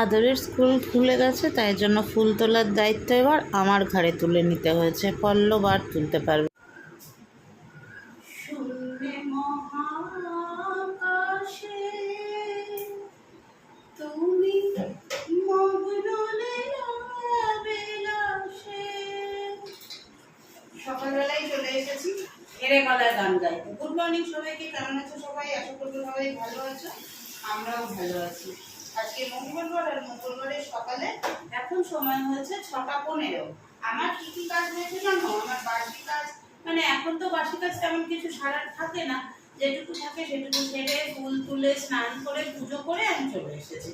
আদরের স্কুল খুলে গেছে, তাই জন্য ফুল তোলার দায়িত্ব এবার আমার ঘাড়ে তুলে নিতে হয়েছে। পল্লব আর তুলতে পারবে মহাকাশে তুমি মগ্ন বিলাসে সকালবেলায় চলে এসেছি এরে গলায় গান গাইতে গুড মর্নিং সবাইকে কেমন আছো সবাই আশা করব সবাই ভালো আছো আমরাও ভালো আছি আজকে মঙ্গলবার আর মঙ্গলবারের সকালে এখন সময় হয়েছে ছটা পনেরো। আমার কি কি কাজ হয়েছে জানো? আমার বাসি কাজ মানে এখন তো বাসি কাজ তেমন কিছু সারার থাকে না। যেটুকু থাকে সেটুকু সেরে ফুল তুলে, স্নান করে, পুজো করে আমি চলে এসেছি।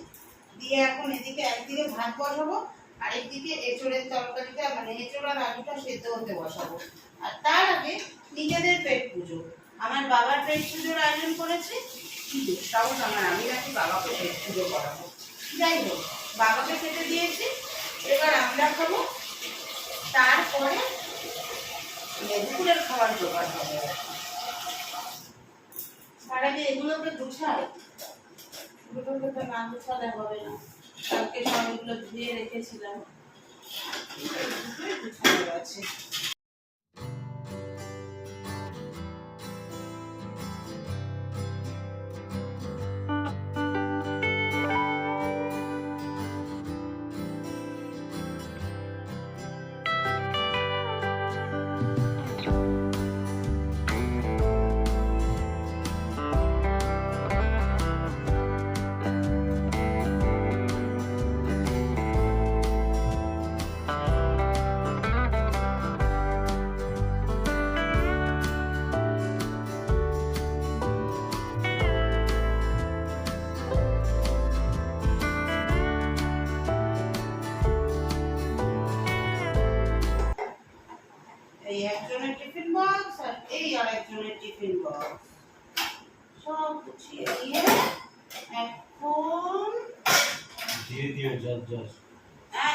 দিয়ে এখন এদিকে একদিকে ভাত বসাবো, আর একদিকে এঁচড়ের তরকারিটা মানে এঁচড় আর আলুটা সেদ্ধ হতে বসাবো। আর তার আগে নিজেদের পেট পুজো। আমার বাবার পেট পুজোর আয়োজন করেছি, কি দুঃসাহস আমার, আমি নাকি বাবাকে পেট পুজো করাবো। যাই হোক, বাবাকে খেতে দিয়েছি এবার আমরা খাব তারপরে দুপুরের খাবার জোগাড় হবে। তার আগে এগুলোকে গুছাই এগুলোকে তো না গুছালে হবে না। কালকে সব এগুলো ধুয়ে রেখেছিলাম। গুছানো আছে। হ্যাঁ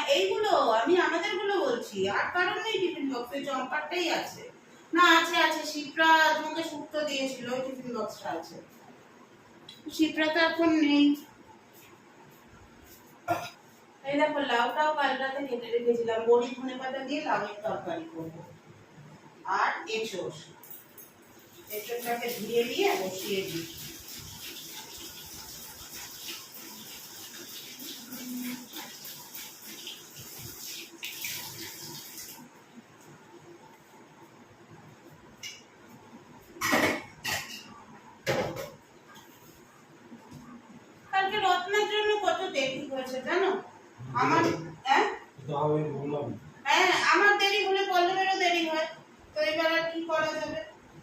আর কারণ নেই ধুয়ে দিয়ে বসিয়ে দিই কালকে রত্নার জন্য কত দেরি হয়েছে জানো আমার হ্যাঁ তো আমি বললাম হ্যাঁ আমার দেরি হলে পল্লবেরও দেরি হয় তো এবার আর কি করা যাবে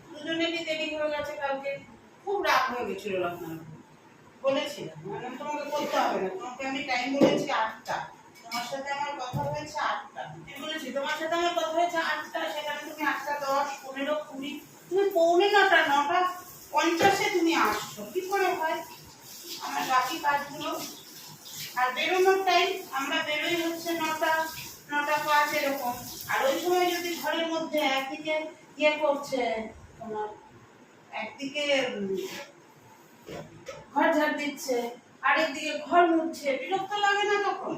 দুজনেরই দেরি হয়ে গেছে কালকে খুব রাগ হয়ে গেছিল রত্নার উপর। বলেছিলাম মানে তোমাকে করতে হবে না তোমাকে আমি টাইম বলেছি আটটা। তোমার সাথে আমার কথা হয়েছে আটটা। বলেছি, তোমার সাথে আমার কথা হয়েছে আটটা, সেখানে তুমি আটটা, দশ, পনেরো, কুড়ি। তুমি পৌনে নটা নটা পঞ্চাশে তুমি আসছো। কি করে হয়? আমার বাকি কাজগুলো। আর বেরোনোর টাইম আমরা বেরোই হচ্ছে নটা নটা পাঁচ এরকম। আর ওই সময় যদি ঘরের মধ্যে একদিকে ইয়ে করছে তোমার, একদিকে ঘর ঝাড় দিচ্ছে আরেকদিকে ঘর মুছছে বিরক্ত লাগে না তখন?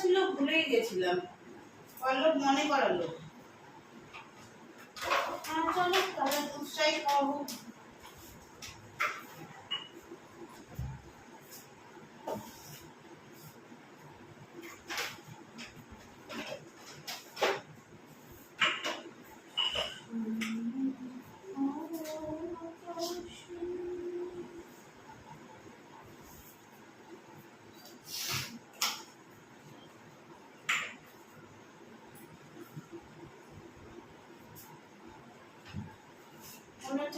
ছিল ভুলেই গেছিলাম। পল্লব মনে করালো।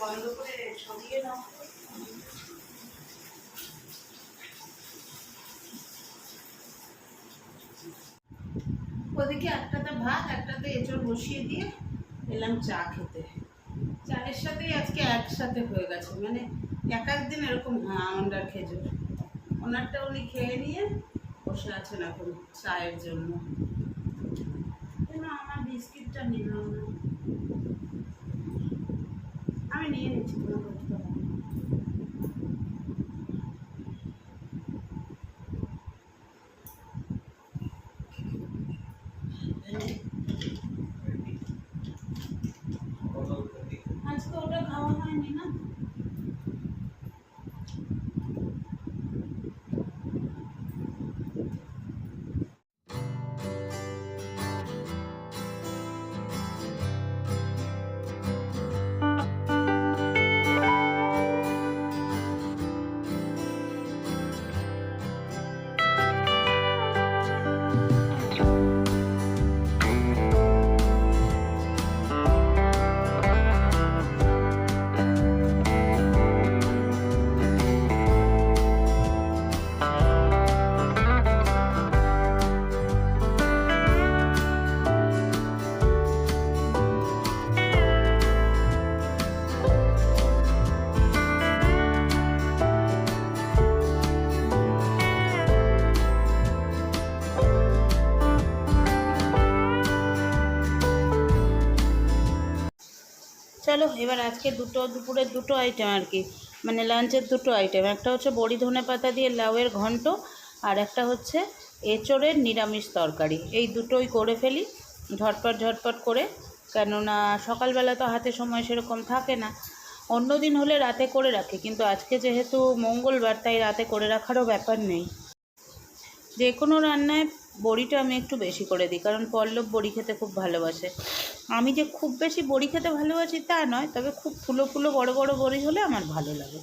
বন্ধ করে সরিয়ে নাও ওদিকে একটাতে ভাত, একটাতে এঁচড় বসিয়ে দিয়ে এলাম চা খেতে। চায়ের সাথেই আজকে একসাথে হয়ে গেছে মানে এক একদিন এরকম, হয় আমন্ডার খেজুর। ওনারটা উনি খেয়ে নিয়ে বসে আছেন এখন চায়ের জন্য। কেন আমার বিস্কিটটা নিলাম না? চলো এবার আজকে দুটো দুপুরের দুটো আইটেম আর কি। মানে লাঞ্চের দুটো আইটেম একটা হচ্ছে বড়ি ধনে পাতা দিয়ে লাউয়ের ঘন্ট আর একটা হচ্ছে এঁচড়ের নিরামিষ তরকারি। এই দুটোই করে ফেলি, ঝটপট ঝটপট করে। কেননা সকালবেলা তো হাতে সময় সেরকম থাকে না। অন্য দিন হলে রাতে করে রাখি, কিন্তু আজকে যেহেতু মঙ্গলবার, তাই রাতে করে রাখারও ব্যাপার নেই। যে কোনো রান্নায় বড়িটা আমি একটু বেশি করে দিই, কারণ পল্লব বড়ি খেতে খুব ভালোবাসে। আমি যে খুব বেশি বড়ি খেতে ভালোবাসি তা নয়, তবে খুব ফুলো ফুলো বড় বড় বড়ি হলে আমার ভালো লাগে।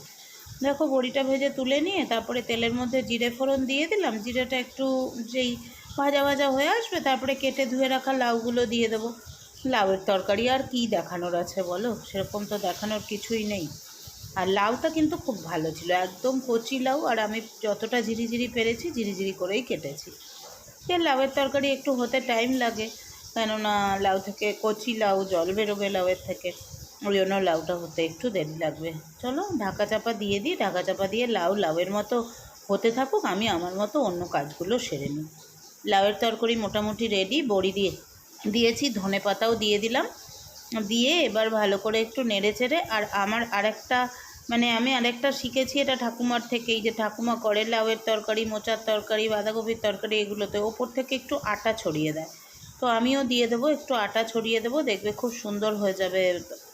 দেখো বড়িটা ভেজে তুলে নিয়ে তারপরে তেলের মধ্যে জিরে ফোড়ন দিয়ে দিলাম, জিরেটা একটু যেই ভাজা ভাজা হয়ে আসবে তারপরে কেটে ধুয়ে রাখা লাউগুলো দিয়ে দেবো। লাউয়ের তরকারি আর কি দেখানোর আছে বলো? সেরকম তো দেখানোর কিছুই নেই। আর লাউটা কিন্তু খুব ভালো ছিল, একদম কচি লাউ, আর আমি যতটা ঝিরিঝিরি পেরেছি ঝিরিঝিরি করেই কেটেছি। লাউয়ের তরকারি একটু হতে টাইম লাগে। কেননা লাউ থেকে কচি লাউ, জল বেরোবে লাউয়ের থেকে। ওই জন্য লাউটা হতে একটু দেরি লাগবে। চলো, ঢাকা চাপা দিয়ে দিই। ঢাকা চাপা দিয়ে লাউ লাউয়ের মতো হতে থাকুক, আমি আমার মতো অন্য কাজগুলো সেরে নিই। লাউয়ের তরকারি মোটামুটি রেডি বড়ি দিয়ে দিয়েছি, ধনে পাতাও দিয়ে দিলাম। দিয়ে এবার ভালো করে একটু নেড়ে চেড়ে, আর আমার আরেকটা মানে আমি আরেকটা শিখেছি এটা ঠাকুমার থেকেই, যে ঠাকুমা করে লাউয়ের তরকারি, মোচার তরকারি, বাঁধাকপির তরকারি, এগুলোতে ওপর থেকে একটু আটা ছড়িয়ে দেয়। তো আমিও দিয়ে দেবো, একটু আটা ছড়িয়ে দেবো, দেখবে খুব সুন্দর হয়ে যাবে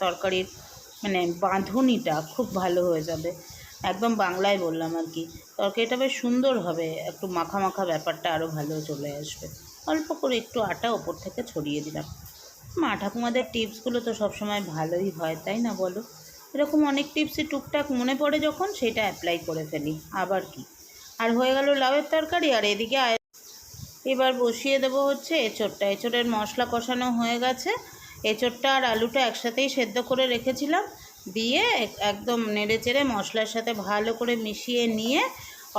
তরকারির মানে বাঁধুনিটা খুব ভালো হয়ে যাবে। একদম বাংলায় বললাম আর কি। তরকারিটা বেশ সুন্দর হবে, একটু মাখা মাখা ব্যাপারটা আরও ভালো চলে আসবে। অল্প করে একটু আটা ওপর থেকে ছড়িয়ে দিলাম। মা ঠাকুমাদের টিপসগুলো তো সবসময় ভালোই হয়, তাই না বলো? এরকম অনেক টিপসই টুকটাক মনে পড়ে যখন, সেটা অ্যাপ্লাই করে ফেলি। আবার কি? আর হয়ে গেল লাউয়ের তরকারি, আর এদিকে এবার বসিয়ে দেবো হচ্ছে এঁচোড়টা। এঁচোড়ের মশলা কষানো হয়ে গেছে। এঁচোড়টা আর আলুটা একসাথেই সেদ্ধ করে রেখেছিলাম। দিয়ে একদম নেড়ে চেড়ে মশলার সাথে ভালো করে মিশিয়ে নিয়ে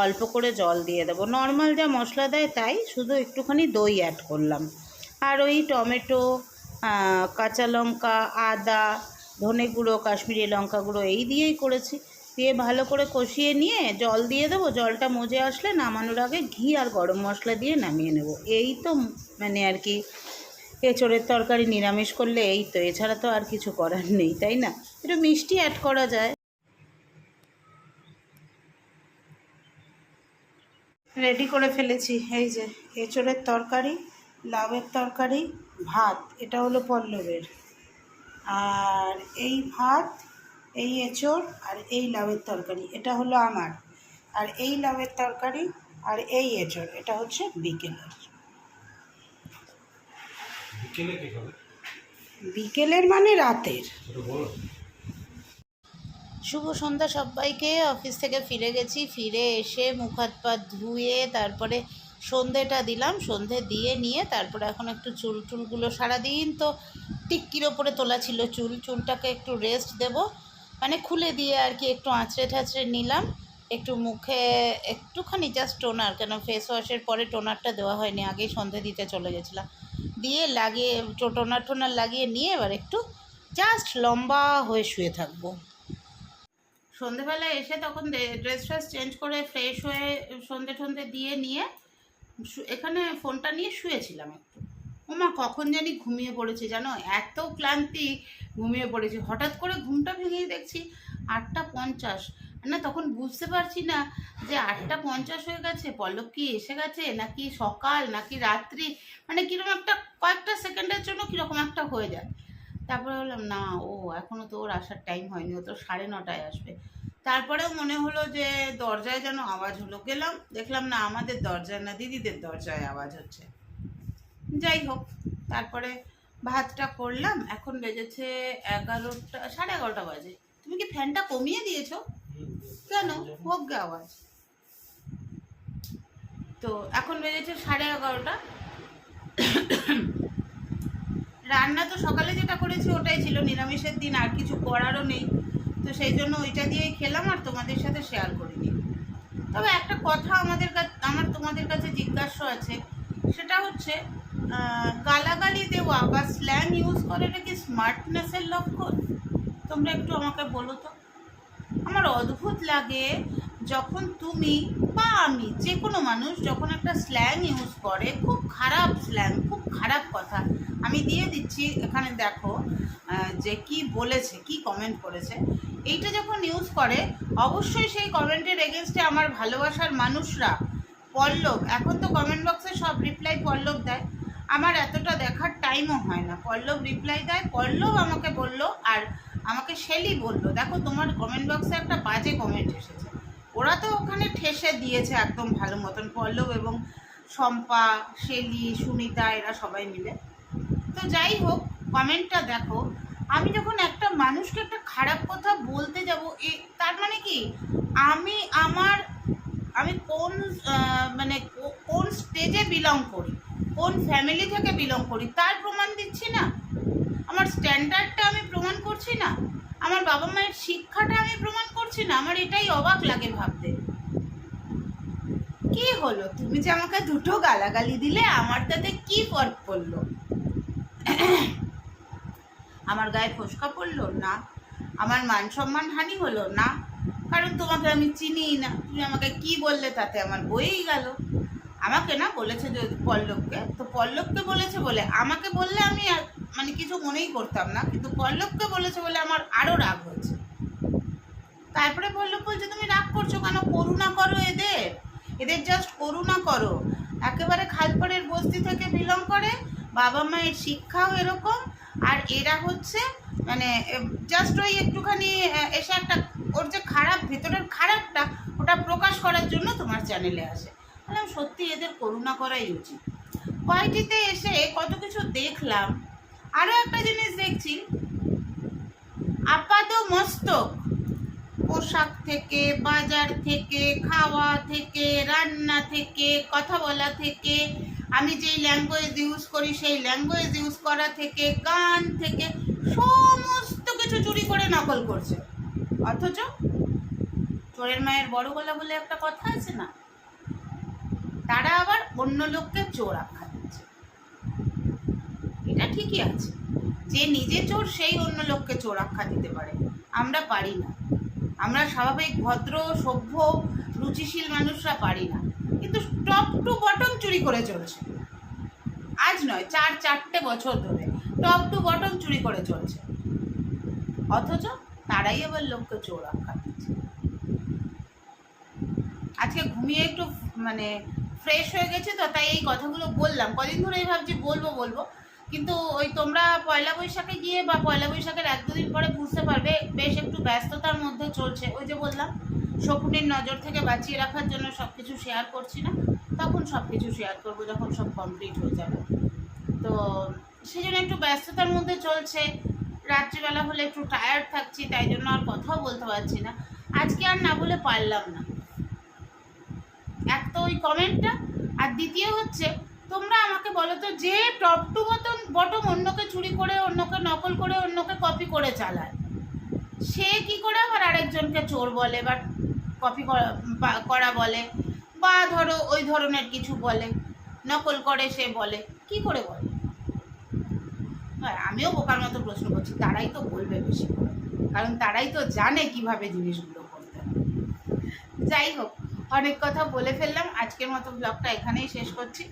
অল্প করে জল দিয়ে দেবো। নর্মাল যা মশলা দেয় তাই শুধু একটুখানি দই অ্যাড করলাম। আর ওই টমেটো কাঁচা লঙ্কা, আদা, ধনে গুঁড়ো, কাশ্মীরি লঙ্কা গুঁড়ো এই দিয়েই করেছি। দিয়ে ভালো করে কষিয়ে নিয়ে জল দিয়ে দেবো। জলটা মজে আসলে নামানোর আগে ঘি আর গরম মশলা দিয়ে নামিয়ে নেব। এই তো মানে আর কি এঁচড়ের তরকারি নিরামিষ করলে এই তো, এছাড়া তো আর কিছু করার নেই, তাই না? একটু মিষ্টি অ্যাড করা যায়। রেডি করে ফেলেছি। এই যে এঁচড়ের তরকারি, লাউয়ের তরকারি, ভাত। এটা হলো পল্লবের। আর এই ভাত এই এঁচড় আর এই লাউয়ের তরকারি এটা হলো আমার। আর এই লাউয়ের তরকারি আর এই এঁচড় এটা হচ্ছে বিকেলের। বিকেলে কি খাবে বিকেলের মানে রাতের। শুভ সন্ধ্যা সবাইকে অফিস থেকে ফিরে গেছি ফিরে এসে মুখ হাত পা ধুয়ে তারপরে সন্ধেটা দিলাম সন্ধে দিয়ে নিয়ে তারপরে এখন একটু চুল টুলগুলো সারাদিন তো টিক্কির ওপরে তোলা ছিল চুল চুলটাকে একটু রেস্ট দেব। মানে খুলে দিয়ে আর কি একটু আঁচড়ে ঠাঁচড়ে নিলাম। একটু মুখে একটুখানি জাস্ট টোনার কেন ফেস ওয়াশের পরে টোনারটা দেওয়া হয়নি, আগেই সন্ধে দিতে চলে গেছিলাম। দিয়ে লাগিয়ে টোনার টোনার লাগিয়ে নিয়ে এবার একটু জাস্ট লম্বা হয়ে শুয়ে থাকব। সন্ধেবেলায় এসে তখন ড্রেস ফ্রেস চেঞ্জ করে ফ্রেশ হয়ে সন্ধে টন্ধে দিয়ে নিয়ে এখানে ফোনটা নিয়ে শুয়েছিলাম একটু। ওমা, কখন জানি ঘুমিয়ে পড়েছে জানো? এত ক্লান্তি ঘুমিয়ে পড়েছি। হঠাৎ করে ঘুমটা ভেঙেই দেখছি আটটা পঞ্চাশ। না, তখন বুঝতে পারছি না যে আটটা পঞ্চাশ হয়ে গেছে। পল্লব কি এসে গেছে? নাকি সকাল? নাকি রাত্রি? মানে কীরকম একটা, কয়েকটা সেকেন্ডের জন্য কীরকম একটা হয়ে যায়। তারপরে বললাম, না, ও এখনও তো ওর আসার টাইম হয়নি। ও তো সাড়ে নটায় আসবে। তারপরেও মনে হলো যে দরজায় যেন আওয়াজ হলো। গেলাম, দেখলাম না, আমাদের দরজায় না, দিদিদের দরজায় আওয়াজ হচ্ছে। যাই হোক, তারপরে ভাতটা করলাম। এখন বেজেছে এগারোটা, সাড়ে এগারোটা বাজে। তুমি কি ফ্যানটা কমিয়ে দিয়েছ? কেন? হোক গে আওয়াজ তো এখন বেজেছে সাড়ে এগারোটা। রান্না তো সকালে যেটা করেছি, ওটাই ছিল। নিরামিষের দিন, আর কিছু করারও নেই। তো সেই জন্য ওইটা দিয়েই খেলাম, আর তোমাদের সাথে শেয়ার করিনি। তবে একটা কথা আমাদের কাছে আমার তোমাদের কাছে জিজ্ঞাসা আছে। সেটা হচ্ছে গালাগালি দেওয়া বা স্ল্যাং ইউজ করাটা কি স্মার্টনেসের লক্ষণ? তোমরা একটু আমাকে বলো তো। আমার অদ্ভুত লাগে যখন তুমি বা আমি, যে কোনো মানুষ যখন একটা স্ল্যাং ইউজ করে, খুব খারাপ স্ল্যাং খুব খারাপ কথা, আমি দিয়ে দিচ্ছি, এখানে দেখো যে কি বলেছে, কি কমেন্ট করেছে। এইটা যখন ইউজ করে, অবশ্যই সেই কমেন্টের এগেনস্টে আমার ভালোবাসার মানুষরা, পল্লব, এখন তো কমেন্ট বক্সে সব রিপ্লাই পল্লব দেয়। আমার এতটা দেখার টাইমও হয় না। পল্লব রিপ্লাই দেয়, পল্লব আমাকে বলল আর আমাকে শেলি বলল, দেখো, তোমার কমেন্ট বক্সে একটা বাজে কমেন্ট এসেছে। ওরা তো ওখানে ঠেসে দিয়েছে একদম ভালো মতন, পল্লব এবং শম্পা, শেলি, সুনিতা, এরা সবাই মিলে। তো যাই হোক কমেন্টটা দেখো, আমি যখন একটা মানুষকে একটা খারাপ কথা বলতে যাব, এ, তার মানে কি? আমি আমার, আমি কোন মানে কোন স্টেজে বিলং করি? কোন ফ্যামিলি থেকে বিলং করি, তার প্রমাণ দিচ্ছি না। আমার স্ট্যান্ডার্ডটা আমি প্রমাণ করছি না। আমার বাবা মায়ের শিক্ষাটা আমি প্রমাণ করছি না। আমার এটাই অবাক লাগে ভাবতে। কি হলো? তুমি যে আমাকে দুটো গালাগালি দিলে, আমার তাতে কি ফর্ক পড়ল? আমার গায়ে ফসকা পড়ল? না। আমার মান সম্মান হানি হলো? না। কারণ তোমাকে আমি চিনি না। তুমি আমাকে কি বললে তাতে আমার বইই গেল। আমাকে না বলেছে পল্লবকে। তো পল্লবকে বলেছে বলে আমাকে বললে আমি মানে কিছু মনেই করতাম না, কিন্তু পল্লবকে বলেছে বলে আমার আরও রাগ হয়েছে। তারপরে পল্লব বলছে, তুমি রাগ করছ কেন? করুণা করো এদের। এদের জাস্ট করুণা করো। একেবারে খালপাড়ের বস্তি থেকে বিলং করে। বাবা মায়ের শিক্ষাও এরকম। আর এরা হচ্ছে মানে জাস্ট ওই একটুখানি এসে একটা ওর যে খারাপ, ভেতরের খারাপটা ওটা প্রকাশ করার জন্য তোমার চ্যানেলে আসে। বললাম সত্যি এদের করুণা করাই উচিত। কয়টিতে এসে কত কিছু দেখলাম আরও একটা জিনিস দেখছি। আপাত মস্তক, পোশাক থেকে, বাজার থেকে, খাওয়া থেকে, রান্না থেকে, কথা বলা থেকে, আমি যেই ল্যাঙ্গুয়েজ ইউজ করি সেই ল্যাঙ্গুয়েজ ইউজ করা থেকে, গান থেকে, সমস্ত কিছু চুরি করে নকল করছে। অথচ চোরের মায়ের বড় গলা বলে একটা কথা আছে না? তারা আবার অন্য লোককে চোর আখ্যা দিচ্ছে। এটা ঠিকই আছে। যে নিজে চোর, সেই অন্য লোককে চোর আখ্যা দিতে পারে। আমরা পারি না। আমরা স্বাভাবিক, ভদ্র, সভ্য, রুচিশীল মানুষরা পারি না। কিন্তু টপ টু বটম চুরি করে চলছে। আজ নয়, চার, চারটে বছর ধরে টপ টু বটম চুরি করে চলছে। অথচ তারাই আবার লোককে চোর আখ্যা দিচ্ছে। আজকে ঘুমিয়ে একটু মানে ফ্রেশ হয়ে গেছে তো, তাই এই কথাগুলো বললাম। কদিন ধরেই ভাবছি, বলব বলব। কিন্তু ওই তোমরা পয়লা বৈশাখে গিয়ে বা পয়লা বৈশাখের এক দুদিন পরে বুঝতে পারবে, বেশ একটু ব্যস্ততার মধ্যে চলছে। ওই যে বললাম, শকুনির নজর থেকে বাঁচিয়ে রাখার জন্য সব কিছু শেয়ার করছি না। তখন সব কিছু শেয়ার করব, যখন সব কমপ্লিট হয়ে যাবে। তো সেই জন্য একটু ব্যস্ততার মধ্যে চলছে। রাত্রিবেলা হলে একটু টায়ার্ড থাকছি, তাই জন্য আর কথাও বলতে পারছি না। আজকে আর না বলে পারলাম না। এক তো ওই কমেন্টটা আর দ্বিতীয় হচ্ছে, তোমরা আমাকে বলো তো যে টপ টু বটম বটম অন্যকে চুরি করে, অন্যকে নকল করে, অন্যকে কপি করে চালায়। সে কি করে আবার আরেকজনকে চোর বলে বা কপি করা বলে? বা ধরো ওই ধরনের কিছু বলে, নকল করে সে বলে, কি করে বলে? আমিও বোকার মতো প্রশ্ন করছি, তারাই তো বলবে বেশি কারণ তারাই তো জানে কীভাবে জিনিসগুলো করতে। যাই হোক অনেক কথা বলে ফেললাম। আজকের মতো ব্লগটা এখানেই শেষ করছি।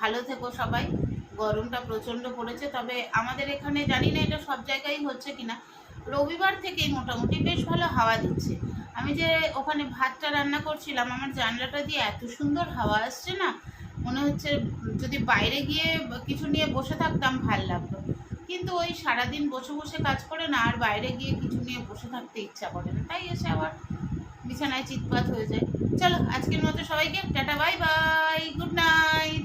ভালো থেকো সবাই। গরমটা প্রচণ্ড পড়েছে, তবে আমাদের এখানে জানি না এটা সব জায়গায় হচ্ছে কিনা। রবিবার থেকেই মোটামুটি বেশ ভালো হাওয়া দিচ্ছে। আমি যে ওখানে ভাতটা রান্না করছিলাম, আমার জানলাটা দিয়ে এত সুন্দর হাওয়া আসছে না, মনে হচ্ছে যদি বাইরে গিয়ে কিছু নিয়ে বসে থাকতাম, ভালো লাগতো। কিন্তু ওই সারাদিন বসে বসে কাজ করে না, আর বাইরে গিয়ে কিছু নিয়ে বসে থাকতে ইচ্ছা করে না। তাই এসে আবার বিছানায় চিৎপাত হয়ে যায়। চলো আজকের মতো সবাইকে tata bye bye good night.